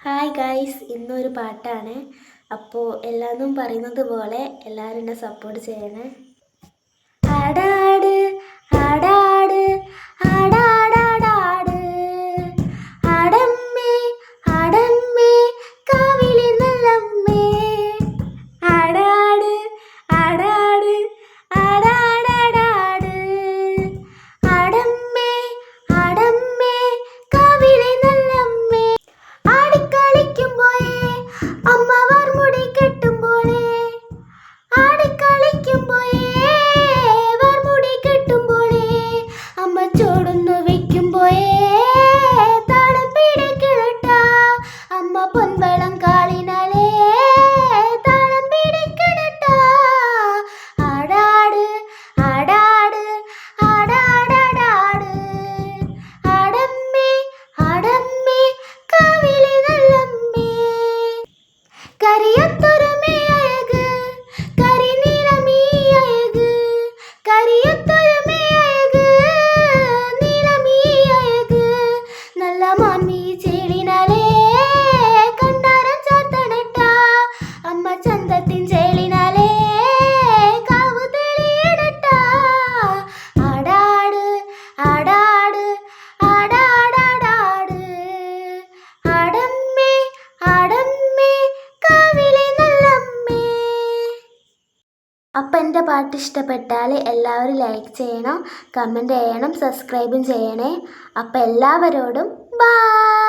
Hi guys ഇന്നൊരു പാട്ടാണ്. അപ്പോൾ എല്ലാവരും പറയുന്നത് പോലെ എല്ലാവരും എന്നെ സപ്പോർട്ട് ചെയ്യണേ. அலங்கார അപ്പം എന്റെ പാട്ട് ഇഷ്ടപ്പെട്ടാൽ എല്ലാവരും ലൈക്ക് ചെയ്യണം കമന്റ് ചെയ്യണം സബ്സ്ക്രൈബും ചെയ്യണേ. അപ്പം എല്ലാവരോടും ബൈ